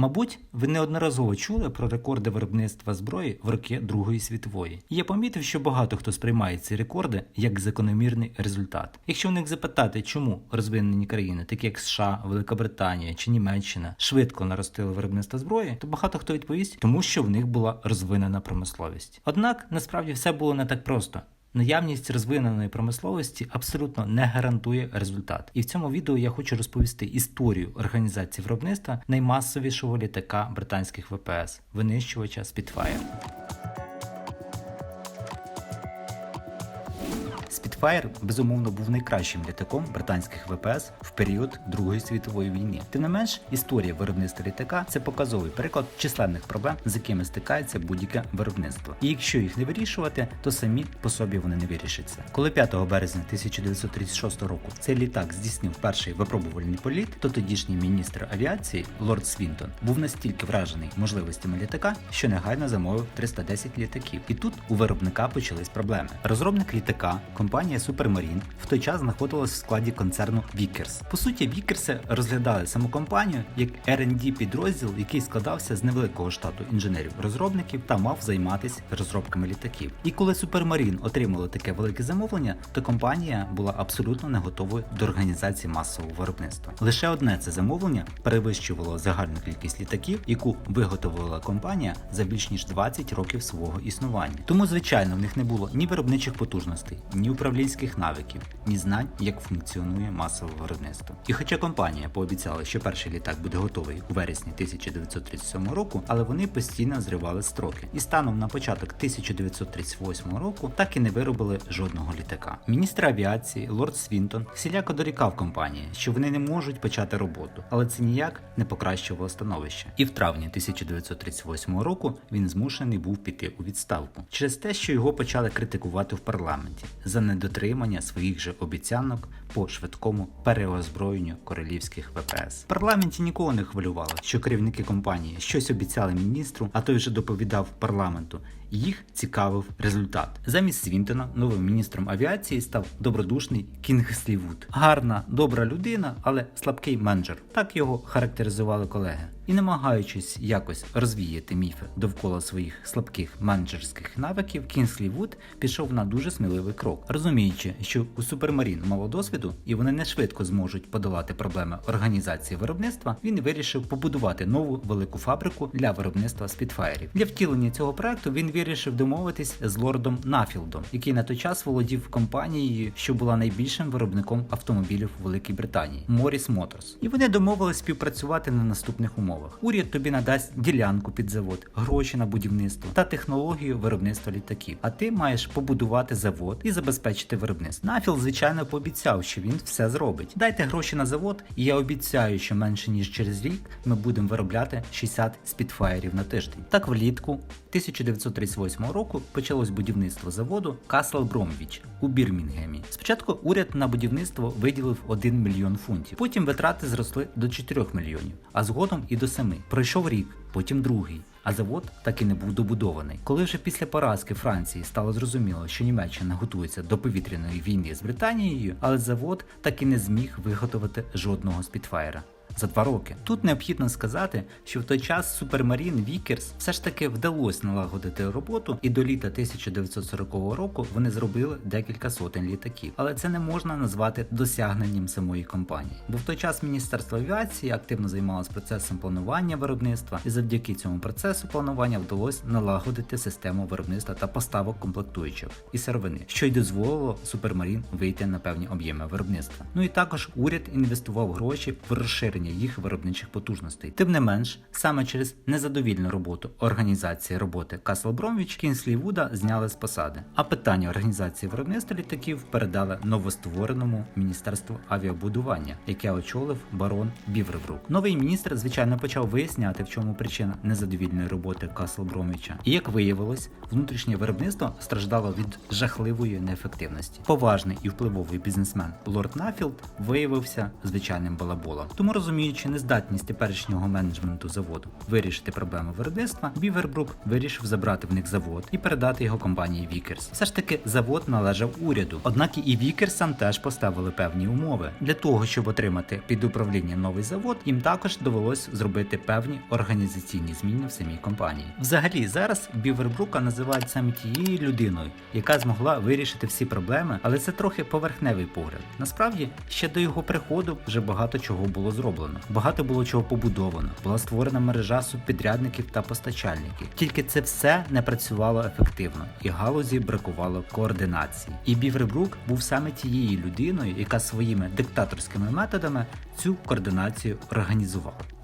Мабуть, ви неодноразово чули про рекорди виробництва зброї в роки Другої світової. Я помітив, що багато хто сприймає ці рекорди як закономірний результат. Якщо в них запитати, чому розвинені країни, такі як США, Велика Британія чи Німеччина, швидко наростили виробництво зброї, то багато хто відповість, тому що в них була розвинена промисловість. Однак насправді все було не так просто. Наявність розвиненої промисловості абсолютно не гарантує результат. І в цьому відео я хочу розповісти історію організації виробництва наймасовішого літака британських ВПС винищувача Spitfire. Spitfire, безумовно був найкращим літаком британських ВПС в період Другої світової війни. Тим не менш, історія виробництва літака це показовий приклад численних проблем, з якими стикається будь-яке виробництво. І якщо їх не вирішувати, то самі по собі вони не вирішаться. Коли 5 березня 1936 року цей літак здійснив перший випробувальний політ, то тодішній міністр авіації Лорд Свінтон був настільки вражений можливостями літака, що негайно замовив 310 літаків. І тут у виробника почались проблеми. Розробник літака, компанія Supermarine, в той час знаходилась в складі концерну Vickers. По суті, Вікерси розглядали саму компанію як R&D підрозділ, який складався з невеликого штату інженерів-розробників та мав займатися розробками літаків. І коли Supermarine отримала таке велике замовлення, то компанія була абсолютно не готовою до організації масового виробництва. Лише одне це замовлення перевищувало загальну кількість літаків, яку виготовила компанія за більш ніж 20 років свого існування. Тому, звичайно, в них не було ні виробничих потужностей, ні управлінських навиків, ні знань, як функціонує масове виробництво. І хоча компанія пообіцяла, що перший літак буде готовий у вересні 1937 року, але вони постійно зривали строки. І станом на початок 1938 року так і не виробили жодного літака. Міністр авіації Лорд Свінтон всіляко дорікав компанії, що вони не можуть почати роботу, але це ніяк не покращувало становище. І в травні 1938 року він змушений був піти у відставку через те, що його почали критикувати в парламенті за недотримання своїх же обіцянок по швидкому переозброєнню королівських ВПС. В парламенті нікого не хвилювало, що керівники компанії щось обіцяли міністру, а той вже доповідав парламенту. Їх цікавив результат. Замість Свінтона новим міністром авіації став добродушний Кінгслі Вуд. Гарна, добра людина, але слабкий менеджер. Так його характеризували колеги. І намагаючись якось розвіяти міфи довкола своїх слабких менеджерських навиків, Кінслі Вуд пішов на дуже сміливий крок, розуміючи, що у Супермарін мало досвіду і вони не швидко зможуть подолати проблеми організації виробництва. Він вирішив побудувати нову велику фабрику для виробництва спідфаєрів. Для втілення цього проекту він вирішив домовитись з лордом Нафілдом, який на той час володів компанією, що була найбільшим виробником автомобілів у Великій Британії Morris Motors. І вони домовились співпрацювати на наступних умовах. Уряд тобі надасть ділянку під завод, гроші на будівництво та технологію виробництва літаків. А ти маєш побудувати завод і забезпечити виробництво. Нафіл, звичайно, пообіцяв, що він все зробить. Дайте гроші на завод, і я обіцяю, що менше ніж через рік ми будемо виробляти 60 спідфаєрів на тиждень. Так влітку 1938 року почалось будівництво заводу Касл Бромвіч у Бірмінгемі. Спочатку уряд на будівництво виділив 1 мільйон фунтів. Потім витрати зросли до 4 мільйонів, а згодом і до 7. Пройшов рік, потім другий. А завод так і не був добудований. Коли вже після поразки Франції стало зрозуміло, що Німеччина готується до повітряної війни з Британією, але завод так і не зміг виготовити жодного спідфаєра. За два роки тут необхідно сказати, що в той час Supermarine Vickers все ж таки вдалося налагодити роботу, і до літа 1940 року вони зробили декілька сотень літаків. Але це не можна назвати досягненням самої компанії. Бо в той час Міністерство авіації активно займалося процесом планування виробництва, і завдяки цьому процесу планування вдалося налагодити систему виробництва та поставок комплектуючих і сировини, що й дозволило Supermarine вийти на певні об'єми виробництва. Ну і також уряд інвестував гроші в розширення їх виробничих потужностей. Тим не менш, саме через незадовільну роботу організації роботи Касл Бромвіч Кінслі Вуда зняли з посади. А питання організації виробництва літаків передали новоствореному міністерству авіабудування, яке очолив барон Бівреврук. Новий міністр, звичайно, почав виясняти, в чому причина незадовільної роботи Касл Бромвіча. І як виявилось, внутрішнє виробництво страждало від жахливої неефективності. Поважний і впливовий бізнесмен Лорд Нафілд виявився звичайним балаболом. Тому розуміє Розуміючи нездатність теперішнього менеджменту заводу вирішити проблему виробництва, Бівергруп вирішив забрати в них завод і передати його компанії Вікерс. Все ж таки, завод належав уряду. Однак і Вікерсам теж поставили певні умови. Для того, щоб отримати під управління новий завод, їм також довелось зробити певні організаційні зміни в самій компанії. Взагалі, зараз Бівербрука називають саме тією людиною, яка змогла вирішити всі проблеми, але це трохи поверхневий погляд. Насправді, ще до його приходу вже багато чого було зроблено. Багато було чого побудовано. Була створена мережа субпідрядників та постачальників. Тільки це все не працювало ефективно, і галузі бракувало координації. І Бівербрук був саме тією людиною, яка своїми диктаторськими методами цю координацію організував.